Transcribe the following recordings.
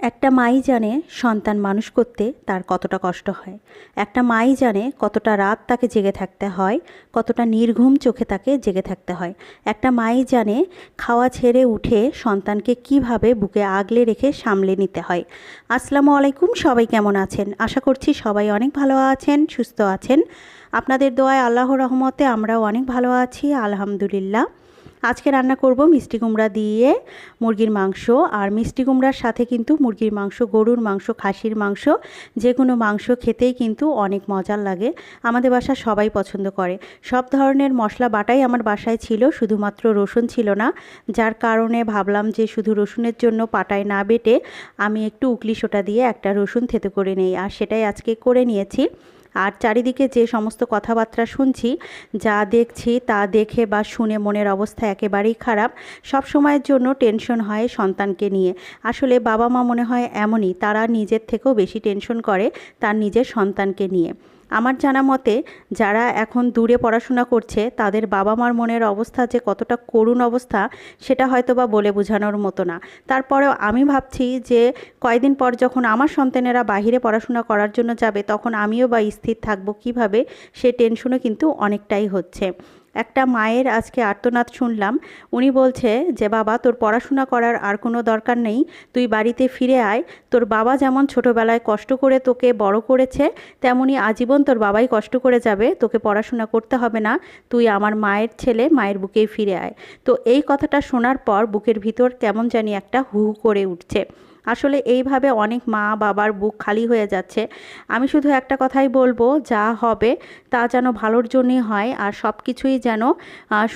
একটা মাই জানে সন্তান মানুষ করতে তার কতটা কষ্ট হয়। একটা মাই জানে কতটা রাত তাকে জেগে থাকতে হয়, কতটা নির্ঘুম চোখে তাকে জেগে থাকতে হয়। একটা মাই জানে খাওয়া ছেড়ে উঠে সন্তানকে কীভাবে বুকে আগলে রেখে সামলে নিতে হয়। আসসালামু আলাইকুম, সবাই কেমন আছেন? আশা করছি সবাই অনেক ভালো আছেন, সুস্থ আছেন। আপনাদের দোয়ায় আল্লাহর রহমতে আমরাও অনেক ভালো আছি, আলহামদুলিল্লাহ। আজকে রান্না করব মিষ্টি কুমড়া দিয়ে মুরগির মাংস। আর মিষ্টি কুমড়ার সাথে কিন্তু মুরগির মাংস, গরুর মাংস, খাসির মাংস যে কোনো মাংস খেতেই কিন্তু অনেক মজার লাগে। আমাদের বাসা সবাই পছন্দ করে। সব ধরনের মশলা বাটাই আমার বাসায় ছিল, শুধুমাত্র রসুন ছিল না। যার কারণে ভাবলাম যে শুধু রসুনের জন্য পাটায় না বেটে আমি একটু উকলি সোটা দিয়ে একটা রসুন থেতে করে নেই। আর সেটাই আজকে করে নিয়েছি। আর চারিদিকে যে সমস্ত কথাবার্তা শুনছি, যা দেখছি, তা দেখে বা শুনে মনের অবস্থা একেবারেই খারাপ, সব সময়ের জন্য টেনশন হয় সন্তানকে নিয়ে। আসলে বাবা মা মনে হয় এমনই, তারা নিজের থেকেও বেশি টেনশন করে তার নিজের সন্তানকে নিয়ে। আমার জানা মতে, যারা এখন দূরে পড়াশোনা করছে, তাদের বাবা মার মনের অবস্থা যে কতটা করুণ অবস্থা, সেটা হয়তো বা বলে বোঝানোর মতো না। তারপরেও আমি ভাবছি যে কয়েকদিন পর যখন আমার সন্তানেরা বাহিরে পড়াশোনা করার জন্য যাবে, তখন আমিও বা স্থির থাকব কীভাবে, সে টেনশনও কিন্তু অনেকটাই হচ্ছে। একটা মায়ের আজকে আর্তনাদ শুনলাম। উনি বলছে যে, বাবা, তোর পড়াশোনা করার আর কোনো দরকার নেই। তুই বাড়িতে ফিরে আয়। তোর বাবা যেমন ছোটোবেলায় কষ্ট করে তোকে বড় করেছে, তেমনি আজীবন তোর বাবাই কষ্ট করে যাবে। তোকে পড়াশোনা করতে হবে না। তুই আমার মায়ের ছেলে, মায়ের বুকেই ফিরে আয়। তো এই কথাটা শোনার পর বুকের ভিতর কেমন জানি একটা হু হু করে উঠছে। আসলে এইভাবে অনেক মা বাবার বুক খালি হয়ে যাচ্ছে। আমি শুধু একটা কথাই বলব, যা হবে তা যেন ভালোর জন্যই হয় আর সব কিছুই যেন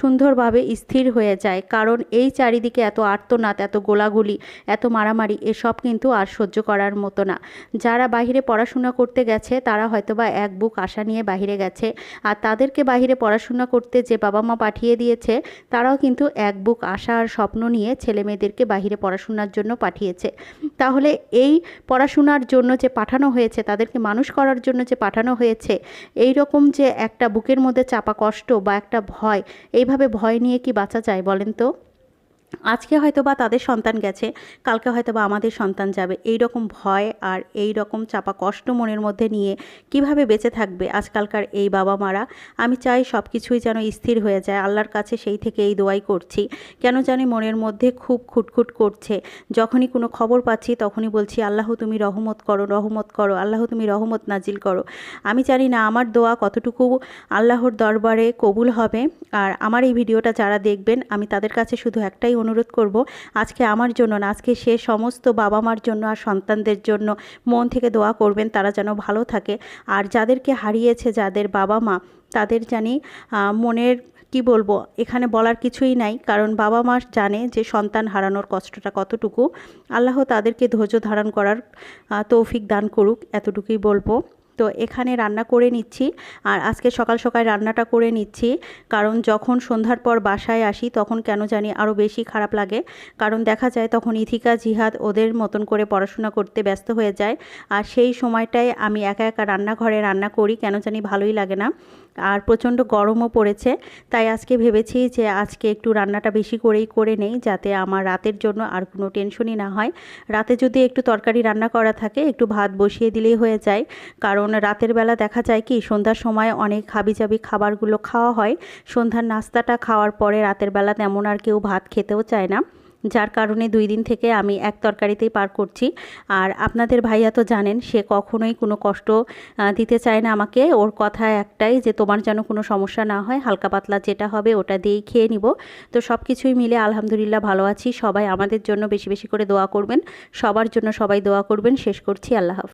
সুন্দরভাবে স্থির হয়ে যায়। কারণ এই চারিদিকে এত আর্তনাদ, এত গোলাগুলি, এত মারামারি, এসব কিন্তু আর সহ্য করার মতো না। যারা বাহিরে পড়াশোনা করতে গেছে, তারা হয়তোবা এক বুক আশা নিয়ে বাহিরে গেছে। আর তাদেরকে বাহিরে পড়াশোনা করতে যে বাবা মা পাঠিয়ে দিয়েছে, তারাও কিন্তু এক বুক আশা আর স্বপ্ন নিয়ে ছেলে মেয়েদেরকে বাহিরে পড়াশোনার জন্য পাঠিয়েছে। তাহলে এই পড়াশোনার জন্য যে পাঠানো হয়েছে, তাদেরকে মানুষ করার জন্য যে পাঠানো হয়েছে এই রকম যে একটা বুকের মধ্যে চাপা কষ্ট বা একটা ভয়, এইভাবে ভয় নিয়ে কি বাঁচা যায় বলেন তো? আজকে হয়তো বা তাদের সন্তান গেছে, কালকে হয়তো বা আমাদের সন্তান যাবে। এই রকম ভয় আর এই রকম চাপা কষ্ট মনের মধ্যে নিয়ে কীভাবে বেঁচে থাকবে আজকালকার এই বাবা মারা আমি চাই সব কিছুই যেন স্থির হয়ে যায়। আল্লাহর কাছে সেই থেকে এই দোয়াই করছি। কেন জানি মনের মধ্যে খুব খুটখুট করছে। যখনই কোনো খবর পাচ্ছি তখনই বলছি, আল্লাহ তুমি রহমত করো রহমত করো, আল্লাহ তুমি রহমত নাজিল করো। আমি জানি না আমার দোয়া কতটুকু আল্লাহর দরবারে কবুল হবে। আর আমার এই ভিডিওটা যারা দেখবেন, আমি তাদের কাছে শুধু একটাই অনুরোধ করব, আজকে আমার জন্য না, আজকে সে সমস্ত বাবা মার জন্য আর সন্তানদের জন্য মন থেকে দোয়া করবেন, তারা যেন ভালো থাকে। আর যাদেরকে হারিয়েছে, যাদের বাবা মা তাদের জানি মনের, কি বলব, এখানে বলার কিছুই নাই। কারণ বাবা মা জানে যে সন্তান হারানোর কষ্টটা কতটুকু। আল্লাহ তাদেরকে ধৈর্য ধারণ করার তৌফিক দান করুক, এতটুকুই বলব। তো এখানে রান্না করে নিচ্ছি। আর আজকে সকাল সকাল রান্নাটা করে নিচ্ছি। কারণ যখন সন্ধ্যার পর বাসায় আসি, তখন কেন জানি আরও বেশি খারাপ লাগে। কারণ দেখা যায় তখন ইথিকা, জিহাদ ওদের মতন করে পড়াশোনা করতে ব্যস্ত হয়ে যায়। আর সেই সময়টায় আমি একা একা রান্নাঘরে রান্না করি, কেন জানি ভালোই লাগে না। আর প্রচণ্ড গরমও পড়েছে। তাই আজকে ভেবেছি যে আজকে একটু রান্নাটা বেশি করেই করে নেই, যাতে আমার রাতের জন্য আর কোনো টেনশনই না হয়। রাতে যদি একটু তরকারি রান্না করা থাকে, একটু ভাত বসিয়ে দিলেই হয়ে যায়। কারণ রাতের বেলা দেখা যায় কি, সন্ধ্যার সময় অনেক হাবিজাবি খাবারগুলো খাওয়া হয়। সন্ধ্যার নাস্তাটা খাওয়ার পরে রাতের বেলা তেমন আর কেউ ভাত খেতেও চায় না। যার কারণে দুই দিন থেকে আমি এক তরকারিতেই পার করছি। আর আপনাদের ভাইয়া তো জানেন, সে কখনোই কোনো কষ্ট দিতে চায় না আমাকে। ওর কথা একটাই যে, তোমার যেন কোনো সমস্যা না হয়, হালকা পাতলা যেটা হবে ওটা দিয়েই খেয়ে নিব। তো সব কিছুই মিলে আলহামদুলিল্লাহ ভালো আছি। সবাই আমাদের জন্য বেশি বেশি করে দোয়া করবেন। সবার জন্য সবাই দোয়া করবেন। শেষ করছি। আল্লাহ